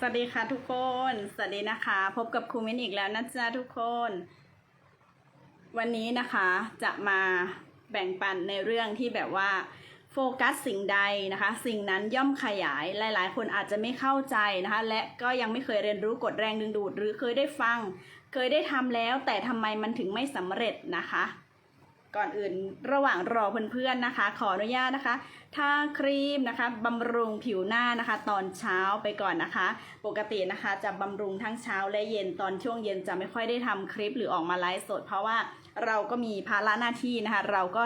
สวัสดีค่ะทุกคน สวัสดีนะคะ พบกับครูมิ้นอีกแล้วนะจ๊ะทุกคน วันนี้นะคะจะมาแบ่งปันในเรื่องที่แบบว่าโฟกัสสิ่งใดนะคะ สิ่งนั้นย่อมขยายหลาย ๆ คนอาจจะไม่เข้าใจนะคะ และก็ยังไม่เคยเรียนรู้กฎแรงดึงดูด หรือเคยได้ฟัง เคยได้ทำแล้ว แต่ทำไมมันถึงไม่สำเร็จนะคะ ก่อนอื่นระหว่างรอเพื่อนๆนะคะ ขออนุญาตนะคะทาครีมนะคะบำรุงผิวหน้านะคะ ตอนเช้าไปก่อนนะคะ ปกตินะคะจะบำรุงทั้งเช้าและเย็นตอนช่วงเย็นจะไม่ค่อยได้ทำคลิปหรือออกมาไลฟ์สด เพราะว่าเราก็มีภาระหน้าที่นะคะ เราก็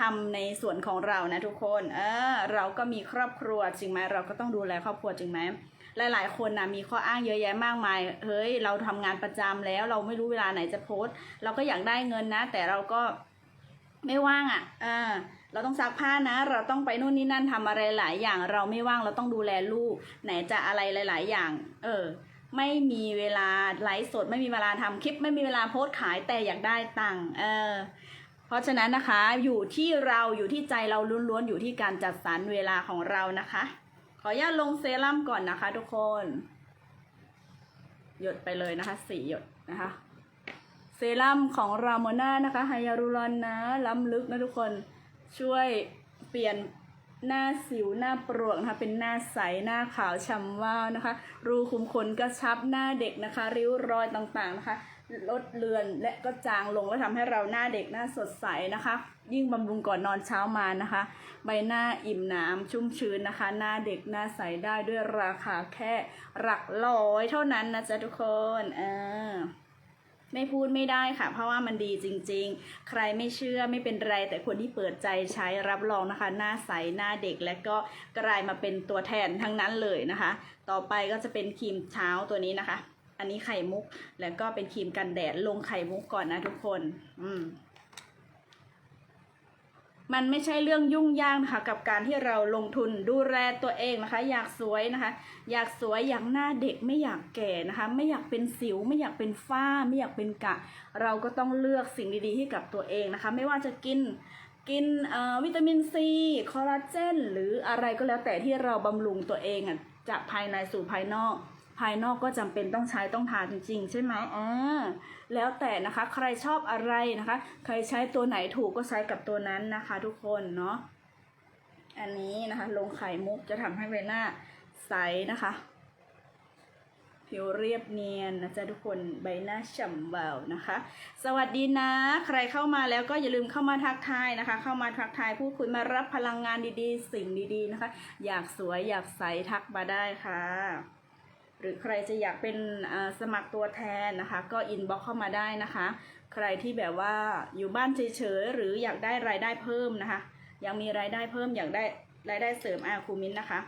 ทำในส่วนของเรานะทุกคนเออเราก็มีครอบครัวจริงไหมเราก็ต้องดูแลครอบครัวจริงไหมหลาย ๆ คนนะมีข้ออ้างเยอะแยะมากมาย เฮ้ย เราทำงานประจำแล้ว เราไม่รู้เวลาไหนจะโพสต์ เราก็อยากได้เงินนะ แต่เราก็ ไม่ว่างอะ่ะอ่าเราต้องซักผ้านะ เราต้องไปนู่นนี่นั่นทำอะไรหลายอย่าง เราไม่ว่างเราต้องดูแลลูก ไหนจะอะไรหลาย ๆ อย่าง เออ ไม่มีเวลาไลฟ์สด ไม่มีเวลาทำคลิป ไม่มีเวลาโพสต์ขายแต่อยากได้ตังค์เออ เพราะฉะนั้นนะคะ อยู่ที่เราอยู่ที่ใจเราล้วนๆอยู่ที่การจัดสรรเวลาของเรานะคะ ขออนุญาตลงเซรั่มก่อนนะคะ ทุกคน หยดไปเลยนะคะสี่หยดนะคะ รั่มของราโมน่านะคะไฮยาลูรอนนะล้ำลึกนะทุกคนช่วยเปลี่ยนหน้าสิวหน้าปลวกนะคะเป็นหน้าใสหน้าขาวฉ่ำว่าวนะคะ รูขุมขนกระชับหน้าเด็กนะคะ ริ้วรอยต่างๆนะคะลดเลือนและก็จางลงและทำให้เราหน้าเด็กหน้าสดใสนะคะ ยิ่งบำรุงก่อนนอนเช้ามานะคะ ใบหน้าอิ่มน้ำชุ่มชื้นนะคะ หน้าเด็กหน้าใสได้ด้วยราคาแค่หลักร้อยเท่านั้นนะจ๊ะทุกคนอ่า ไม่พูดไม่ได้ค่ะ เพราะว่ามันดีจริง ๆ ใครไม่เชื่อไม่เป็นไร แต่คนที่เปิดใจใช้รับรองนะคะ หน้าใสหน้าเด็กและก็กลายมาเป็นตัวแทนทั้งนั้นเลยนะคะ ต่อไปก็จะเป็นครีมเช้าตัวนี้นะคะ อันนี้ไข่มุกแล้วก็เป็นครีมกันแดดลงไข่มุกก่อนนะทุกคน อืม มันไม่ใช่เรื่องยุ่งยากนะคะกับการที่เราลงทุนดูแลตัวเองนะคะ อยากสวยนะคะ อยากสวยอยากหน้าเด็กไม่อยากแก่นะคะ ไม่อยากเป็นสิว ไม่อยากเป็นฝ้า ไม่อยากเป็นกะ เราก็ต้องเลือกสิ่งดีๆให้กับตัวเองนะคะ ไม่ว่าจะกินกินวิตามินซีคอลลาเจนหรืออะไรก็แล้วแต่ที่เราบำรุงตัวเองอะจากภายในสู่ภายนอก ภายนอกก็จำเป็นต้องใช้ต้องทาจริง ๆ ใช่ไหมอ่าแล้วแต่นะคะใครชอบอะไรนะคะ ใครใช้ตัวไหนถูกก็ใช้กับตัวนั้นนะคะ ทุกคนเนาะอันนี้นะคะ ลงไข่มุกจะทำให้ใบหน้าใสนะคะ ผิวเรียบเนียนนะจ๊ะทุกคนใบหน้าฉ่ำวาวนะคะ สวัสดีนะ ใครเข้ามาแล้วก็อย่าลืมเข้ามาทักทายนะคะ เข้ามาทักทายพูดคุยมารับพลังงานดีๆ สิ่งดีๆนะคะ อยากสวยอยากใสทักมาได้ค่ะ หรือใครจะอยากเป็นสมัครตัวแทนนะคะ ก็อินบ็อกเข้ามาได้นะคะ ใครที่แบบว่าอยู่บ้านเฉยๆหรืออยากได้รายได้เพิ่มนะคะ ยังมีรายได้เพิ่มอยากได้รายได้เสริมอาคูมินนะคะ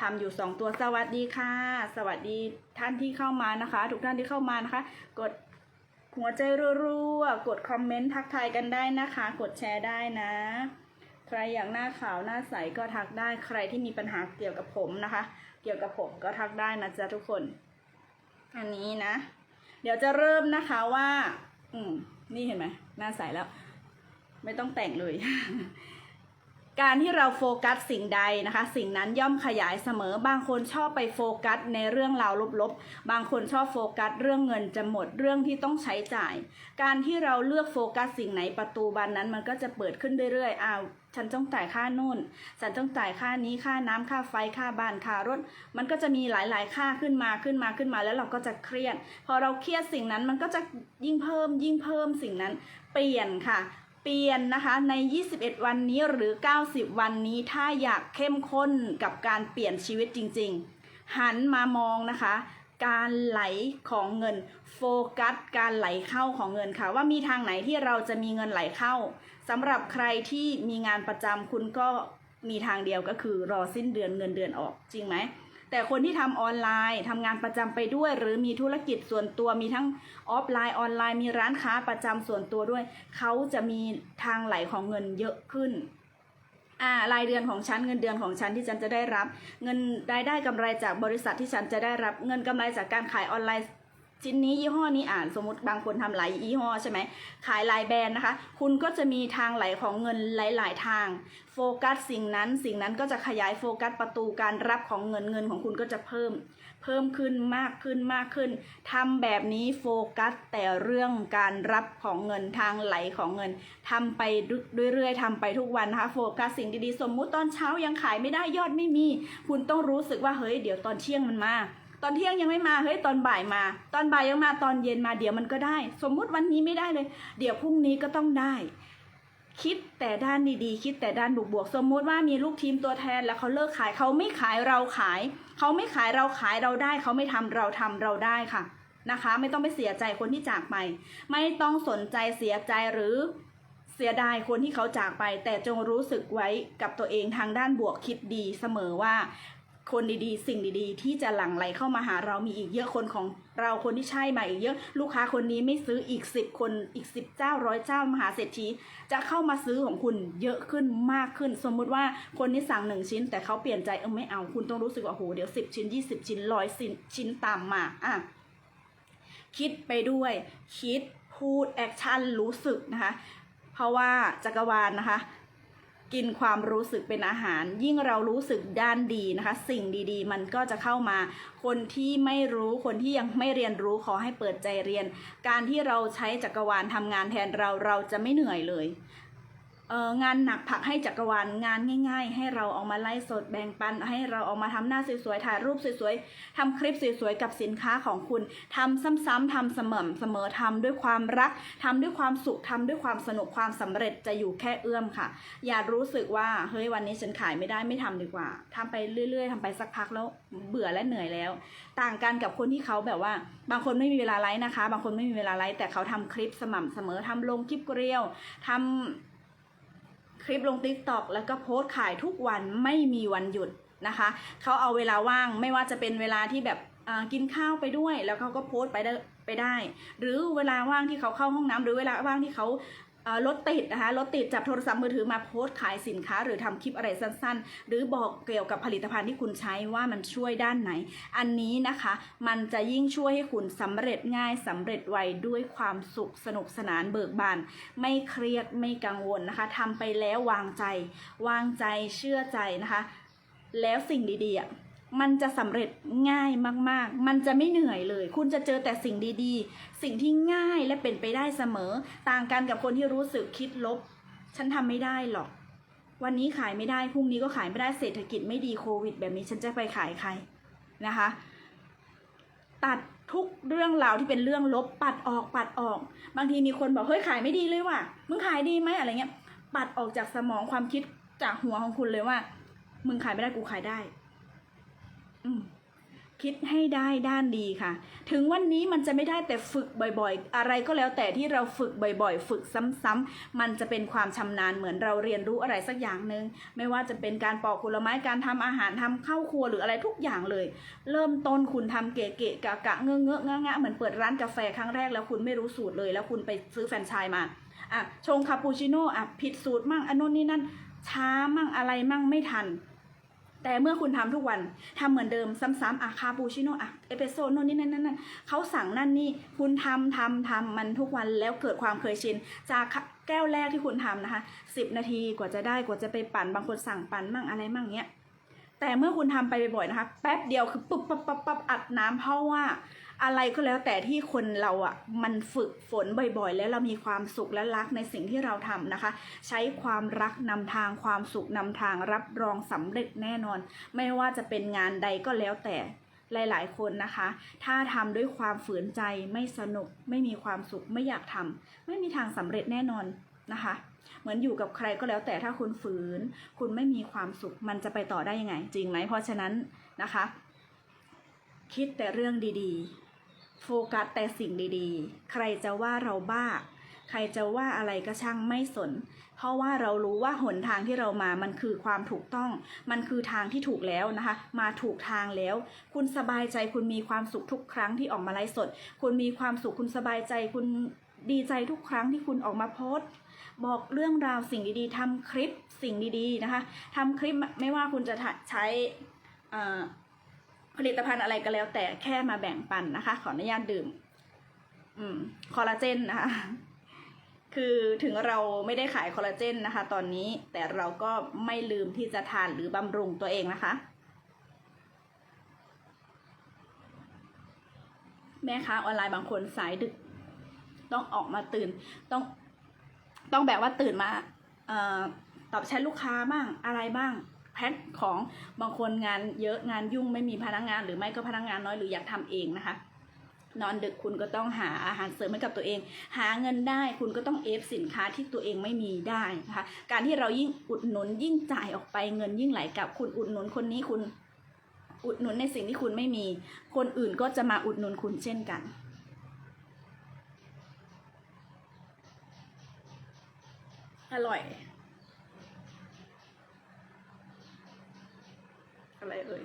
ทำอยู่สองตัวสวัสดีค่ะ สวัสดีท่านที่เข้ามานะคะ ทุกท่านที่เข้ามานะคะ กดหัวใจรัวๆกดคอมเมนต์ทักทายกันได้นะคะ กดแชร์ได้นะ ใครอยากหน้าขาวหน้าใสก็ทักได้ใครที่มีปัญหาเกี่ยวกับผมนะคะ เกี่ยวกับผมก็ทักได้นะจ๊ะทุกคน อันนี้นะ เดี๋ยวจะเริ่มนะคะว่า อืมนี่เห็นไหมหน้าใสแล้ว ไม่ต้องแต่งเลย การที่เราโฟกัสสิ่งใดนะคะ สิ่งนั้นย่อมขยายเสมอ บางคนชอบไปโฟกัสในเรื่องราวลบๆ บางคนชอบโฟกัสเรื่องเงินจะหมดเรื่องที่ต้องใช้จ่าย การที่เราเลือกโฟกัสสิ่งไหนประตูบานนั้นมันก็จะเปิดขึ้นเรื่อยๆอ้าวฉันต้องจ่ายค่านู่น ฉันต้องจ่ายค่านี้ค่าน้ำค่าไฟค่าบ้านค่ารถ มันก็จะมีหลายๆค่าขึ้นมาขึ้นมาขึ้นมาแล้วเราก็จะเครียด พอเราเครียดสิ่งนั้นมันก็จะยิ่งเพิ่มยิ่งเพิ่มสิ่งนั้น เปลี่ยนค่ะ เปลี่ยนนะคะใน 21 วันนี้หรือ 90 วันนี้ถ้าอยากเข้มข้นกับการเปลี่ยนชีวิตจริง ๆ หันมามองนะคะ การไหลของเงินโฟกัส การไหลเข้าของเงินค่ะ ว่ามีทางไหนที่เราจะมีเงินไหลเข้าสำหรับใครที่มีงานประจำคุณก็มีทางเดียวก็คือรอสิ้นเดือนเงินเดือนออกจริงไหม แต่คนที่ทำออนไลน์ทำงานประจำไปด้วย หรือมีธุรกิจส่วนตัวมีทั้งออฟไลน์ออนไลน์มีร้านค้าประจำส่วนตัวด้วย เขาจะมีทางไหลของเงินเยอะขึ้นอ่ารายเดือนของฉันเงินเดือนของฉันที่ฉันจะได้รับ เงินรายได้กำไรจากบริษัทที่ฉันจะได้รับ เงินกำไรจากการขายออนไลน์ ชิ้นนี้ยี่ห้อนี้อ่านสมมติบางคนทำหลายยี่ห้อใช่ไหมขายหลายแบรนด์นะคะ คุณก็จะมีทางไหลของเงินหลาย ๆ ทางโฟกัสสิ่งนั้น สิ่งนั้นก็จะขยายโฟกัสประตูการรับของเงินเงินของคุณก็จะเพิ่ม เพิ่มขึ้นมากขึ้นมากขึ้นทำแบบนี้โฟกัสแต่เรื่องการรับของเงินทางไหลของเงินทำไปเรื่อยๆทำไปทุกวันนะคะโฟกัสสิ่งดีๆ สมมุติตอนเช้ายังขายไม่ได้ยอดไม่มี คุณต้องรู้สึกว่าเฮ้ยเดี๋ยวตอนเที่ยงมันมา ตอนเที่ยงยังไม่มาเฮ้ยตอนบ่ายมา ตอนบ่ายยังมาตอนเย็นมาเดี๋ยวมันก็ได้ สมมุติวันนี้ไม่ได้เลย เดี๋ยวพรุ่งนี้ก็ต้องได้ คิดแต่ด้านดีๆ คิดแต่ด้านบวกๆสมมุติว่ามีลูกทีมตัวแทนแล้วเขาเลิกขายเขาไม่ขายเราขาย เขาไม่ขายเราขายเราได้ เขาไม่ทำเราทำเราได้ค่ะนะคะ ไม่ต้องไปเสียใจคนที่จากไป ไม่ต้องสนใจเสียใจหรือเสียดายคนที่เขาจากไป แต่จงรู้สึกไว้กับตัวเองทางด้านบวกคิดดีเสมอว่า คนดีๆ สิ่งดีๆ ที่จะหลั่งไหลเข้ามาหาเรามีอีกเยอะคนของเราคนที่ใช่มาอีกเยอะ ลูกค้าคนนี้ไม่ซื้ออีกสิบคนอีกสิบเจ้าร้อยเจ้ามหาเศรษฐีจะเข้ามาซื้อของคุณเยอะขึ้นมากขึ้น สมมุติว่าคนที่สั่งหนึ่งชิ้น แต่เขาเปลี่ยนใจเออไม่เอาคุณต้องรู้สึกว่าโหเดี๋ยวสิบชิ้นยี่สิบชิ้นร้อยชิ้นตามมาอะคิดไปด้วย คิดพูดแอคชั่นรู้สึกนะคะเพราะว่าจักรวาลนะคะ กินความรู้สึกเป็นอาหาร ยิ่งเรารู้สึกด้านดีนะคะ สิ่งดีๆ มันก็จะเข้ามา คนที่ไม่รู้คนที่ยังไม่เรียนรู้ขอให้เปิดใจเรียน การที่เราใช้จักรวาลทำงานแทนเราเราจะไม่เหนื่อยเลย งานหนักผักให้จักรวาลงานง่าย ๆ ให้เราออกมาไล่สดแบ่งปัน ให้เราออกมาทำหน้าสวยๆถ่ายรูปสวยๆทำคลิปสวยๆกับสินค้าของคุณทำซ้ำๆทำเสมอเสมอทำด้วยความรักทำด้วยความสุขทำด้วยความสนุกความสำเร็จจะอยู่แค่เอื้อมค่ะ อย่ารู้สึกว่าเฮ้ยวันนี้ฉันขายไม่ได้ไม่ทำดีกว่าทำไปเรื่อย ๆทำไปสักพักแล้วเบื่อและเหนื่อยแล้ว ต่างกันกับคนที่เขาแบบว่า บางคนไม่มีเวลาไลฟ์นะคะ บางคนไม่มีเวลาไลฟ์แต่เขาทำคลิปสม่ำเสมอทำลงคลิปเกลียวทำ คลิปลง t ิ k t o k แล้วก็โพสต์ขายทุกวันไม่มีวันหยุดนะคะ เขาเอาเวลาว่างไม่ว่าจะเป็นเวลาที่แบบกินข้าวไปด้วย แล้วเขาก็โพสต์ไปได้ไปได้ หรือเวลาว่างที่เขาเข้าห้องน้ำหรือเวลาว่างที่เขา รถติดนะคะรถติดจับโทรศัพท์มือถือมาโพสต์ขายสินค้า หรือทำคลิปอะไรสั้น ๆ หรือบอกเกี่ยวกับผลิตภัณฑ์ที่คุณใช้ว่ามันช่วยด้านไหน อันนี้นะคะมันจะยิ่งช่วยให้คุณสำเร็จง่ายสำเร็จไวด้วยความสุขสนุกสนานเบิกบาน ไม่เครียดไม่กังวลนะคะทำไปแล้ววางใจ วางใจเชื่อใจนะคะ แล้วสิ่งดีๆ มันจะสำเร็จง่ายมากๆ มันจะไม่เหนื่อยเลย คุณจะเจอแต่สิ่งดีๆ สิ่งที่ง่ายและเป็นไปได้เสมอ ต่างกันกับคนที่รู้สึกคิดลบ ฉันทำไม่ได้หรอก วันนี้ขายไม่ได้ พรุ่งนี้ก็ขายไม่ได้ เศรษฐกิจไม่ดีโควิด แบบนี้ฉันจะไปขายใครนะคะ ตัดทุกเรื่องราวที่เป็นเรื่องลบ ปัดออกปัดออก บางทีมีคนบอกเฮ้ยขายไม่ดีเลยว่ะ มึงขายดีไหมอะไรเงี้ย ปัดออกจากสมองความคิดจากหัวของคุณเลยว่า มึงขายไม่ได้กูขายได้ คิดให้ได้ด้านดีค่ะ ถึงวันนี้มันจะไม่ได้แต่ฝึกบ่อยๆ อะไรก็แล้วแต่ที่เราฝึกบ่อยๆ ฝึกซ้ำๆมันจะเป็นความชำนาญเหมือนเราเรียนรู้อะไรสักอย่างหนึ่งไม่ว่าจะเป็นการปอกผลไม้การทำอาหารทำข้าวครัวหรืออะไรทุกอย่างเลย เริ่มต้นคุณทำเก๋ๆกะกะเงอะเงอะงะงะเหมือนเปิดร้านกาแฟครั้งแรกแล้วคุณไม่รู้สูตรเลย แล้วคุณไปซื้อแฟรนไชส์มาอะชงคาปูชิโน่อะผิดสูตรมั่งอันโน้นนี่นั่นช้ามั่งอะไรมั่งไม่ทัน แต่เมื่อคุณทำทุกวันทำเหมือนเดิมซ้ำๆอะคาปูชิโน่อะเอสเปรสโซ่โน่นนี่นั่นนั่นนั่นเขาสั่งนั่นนี่คุณทำทำทำมันทุกวันแล้วเกิดความเคยชิน จากแก้วแรกที่คุณทำนะคะสิบนาทีกว่าจะได้กว่าจะไปปั่นบางคนสั่งปั่นมั่งอะไรมั่งเนี้ย แต่เมื่อคุณทำไปบ่อยๆนะคะ แป๊บเดียวคือปุ๊บปั๊บปั๊บปั๊บอัดน้ำเพราะว่าอะไรก็แล้วแต่ที่คนเราอะ่ะมันฝึกฝนบ่อยๆ แล้วเรามีความสุขและรักในสิ่งที่เราทำนะคะ ใช้ความรักนำทางความสุขนำทางรับรองสำเร็จแน่นอน ไม่ว่าจะเป็นงานใดก็แล้วแต่หลายๆ คนนะคะ ถ้าทำด้วยความฝืนใจไม่สนุก ไม่มีความสุขไม่อยากทำไม่มีทางสำเร็จแน่นอน นะคะ เหมือนอยู่กับใครก็แล้วแต่ถ้าคุณฝืน คุณไม่มีความสุข มันจะไปต่อได้ยังไง จริงไหมเพราะฉะนั้นนะคะ คิดแต่เรื่องดีๆ โฟกัสแต่สิ่งดีๆ ใครจะว่าเราบ้า ใครจะว่าอะไรก็ช่างไม่สน เพราะว่าเรารู้ว่าหนทางที่เรามามันคือความถูกต้อง มันคือทางที่ถูกแล้วนะคะ มาถูกทางแล้ว คุณสบายใจคุณมีความสุขทุกครั้งที่ออกมาไลฟ์สด คุณมีความสุขคุณสบายใจคุณ ดีใจทุกครั้งที่คุณออกมาโพสต์ บอกเรื่องราวสิ่งดีๆทำคลิปสิ่งดีๆนะคะทำคลิปไม่ว่าคุณจะใช้ผลิตภัณฑ์อะไรก็แล้ว แต่แค่มาแบ่งปันนะคะ ขออนุญาตดื่มอืมคอลลาเจนนะคะคือถึงเราไม่ได้ขายคอลลาเจนนะคะ ตอนนี้แต่เราก็ไม่ลืมที่จะทานหรือบำรุงตัวเองนะคะ แม่ค้าออนไลน์บางคนสายดึก ต้องออกมาตื่น ต้อง ต้องแบบว่าตื่นมาอตอบแชทลูกค้าบ้างอะไรบ้างแพ็คของบางคนงานเยอะงานยุ่งไม่มีพนักงาน หรือไม่ก็พนักงานน้อยหรืออยากทำเองนะคะ นอนดึกคุณก็ต้องหาอาหารเสริมให้กับตัวเอง หาเงินได้คุณก็ต้องเอฟสินค้าที่ตัวเองไม่มีได้นะคะการที่เรายิ่งอุดหนุนยิ่งจ่ายออกไปเงินยิ่งไหลกลับคุณอุดหนุนคนนี้คุณอุดหนุนในสิ่งที่คุณไม่มี คนอื่นก็จะมาอุดหนุนคุณเช่นกัน อร่อย อะไรเอ่ย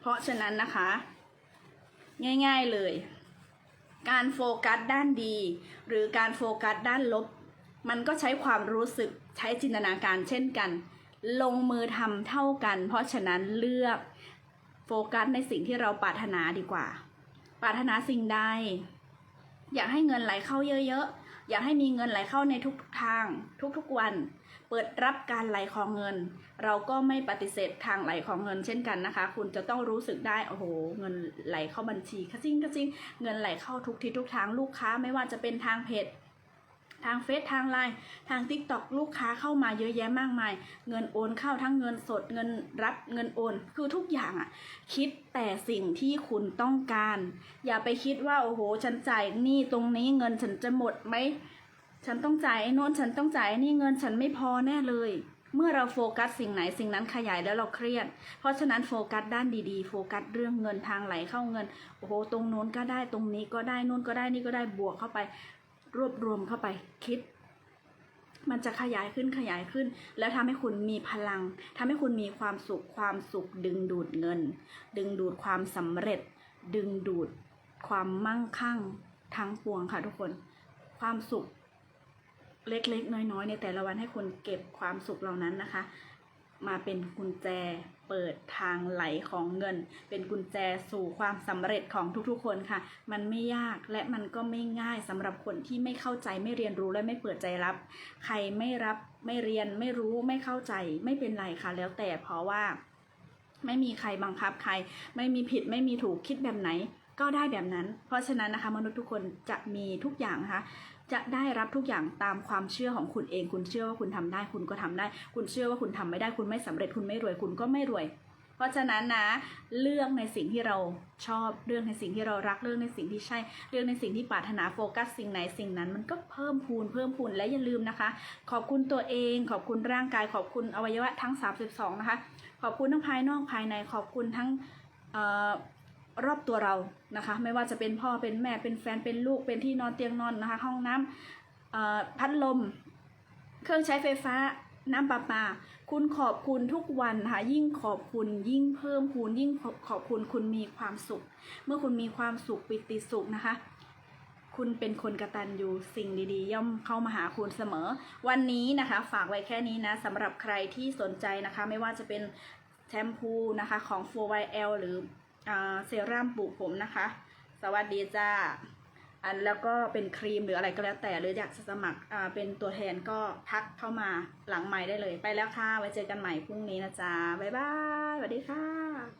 เพราะฉะนั้นนะคะ ง่ายๆเลย การโฟกัสด้านดี หรือการโฟกัสด้านลบ มันก็ใช้ความรู้สึกใช้จินตนาการเช่นกัน ลงมือทำเท่ากัน เพราะฉะนั้นเลือก ฟกัสในสิ่งที่เราปรารถนาดีกว่า ปรารถนาสิ่งใด อยากให้เงินไหลเข้าเยอะๆ อยากให้มีเงินไหลเข้าในทุกๆทาง ทุกๆวัน เปิดรับการไหลของเงิน เราก็ไม่ปฏิเสธทางไหลของเงินเช่นกันนะคะ คุณจะต้องรู้สึกได้ โอ้โห เงินไหลเข้าบัญชีกระซิงกระซิงเงินไหลเข้าทุกทิศทุกทาง ลูกค้าไม่ว่าจะเป็นทางเพจ ทางเฟซทางไลน์ทางทิกตอกลูกค้าเข้ามาเยอะแยะมากมาย เงินโอนเข้าทั้งเงินสดเงินรับเงินโอน คือทุกอย่างอะคิดแต่สิ่งที่คุณต้องการ อย่าไปคิดว่าโอ้โห ฉันจ่ายหนี้ตรงนี้เงินฉันจะหมดไหมฉันต้องจ่ายไอ้โน้นฉันต้องจ่ายไอ้นี่เงินฉันไม่พอแน่เลย เมื่อเราโฟกัสสิ่งไหนสิ่งนั้นขยายแล้วเราเครียด เพราะฉะนั้นโฟกัสด้านดีๆ โฟกัสเรื่องเงินทางไหลเข้าเงิน โอ้โห ตรงโน้นก็ได้ตรงนี้ก็ได้นู่นก็ได้นี่ก็ได้บวกเข้าไป รวบรวมเข้าไปคิด มันจะขยายขึ้นขยายขึ้น แล้วทำให้คุณมีพลังทำให้คุณมีความสุขความสุข ดึงดูดเงิน ดึงดูดความสำเร็จ ดึงดูดความมั่งคั่งทั้งปวงค่ะทุกคน ความสุขเล็กๆ น้อยๆ ในแต่ละวันให้คุณเก็บความสุขเหล่านั้นนะคะ มาเป็นกุญแจเปิดทางไหลของเงิน เป็นกุญแจสู่ความสำเร็จของทุกๆ คนค่ะ มันไม่ยากและมันก็ไม่ง่ายสำหรับคนที่ไม่เข้าใจไม่เรียนรู้และไม่เปิดใจรับ ใครไม่รับไม่เรียนไม่รู้ไม่เข้าใจไม่เป็นไรค่ะ แล้วแต่เพราะว่า ไม่มีใครบังคับใคร ไม่มีผิดไม่มีถูกคิดแบบไหนก็ได้แบบนั้น เพราะฉะนั้นนะคะมนุษย์ทุกคนจะมีทุกอย่างนะคะ จะได้รับทุกอย่างตามความเชื่อของคุณเอง คุณเชื่อว่าคุณทำได้ คุณก็ทำได้ คุณเชื่อว่าคุณทำไม่ได้ คุณไม่สำเร็จ คุณไม่รวย คุณก็ไม่รวย เพราะฉะนั้นนะ เลือกในสิ่งที่เราชอบเรื่องในสิ่งที่เรารักเรื่องในสิ่งที่ใช่เรื่องในสิ่งที่ปรารถนาโฟกัสสิ่งไหนสิ่งนั้น มันก็เพิ่มพูน เพิ่มพูน และอย่าลืมนะคะ ขอบคุณตัวเอง ขอบคุณร่างกาย ขอบคุณอวัยวะทั้ง 32 นะคะ ขอบคุณทั้งภายนอกภายใน ขอบคุณทั้ง รอบตัวเรานะคะ ไม่ว่าจะเป็นพ่อเป็นแม่เป็นแฟนเป็นลูกเป็นที่นอนเตียงนอนนะคะ ห้องน้ำพัดลม เครื่องใช้ไฟฟ้าน้ำประปา คุณขอบคุณทุกวันค่ะยิ่งขอบคุณยิ่งเพิ่มพูนยิ่งขอบคุณคุณมีความสุข เมื่อคุณมีความสุขปิติสุขนะคะ คุณเป็นคนกระตันอยู่สิ่งดีๆ ย่อมเข้ามาหาคุณเสมอ วันนี้นะคะ ฝากไว้แค่นี้นะสำหรับใครที่สนใจนะคะ ไม่ว่าจะเป็นแชมพูนะคะของ 4YL หรือ เซรั่มปลูกผมนะคะ สวัสดีจ้าอันแล้วก็เป็นครีมหรืออะไรก็แล้วแต่หรืออยากสมัครอ่าเป็นตัวแทนก็ทักเข้ามาหลังใหม่ได้เลย ไปแล้วค่ะ ไว้เจอกันใหม่พรุ่งนี้นะจ๊ะบ๊ายบายสวัสดีค่ะ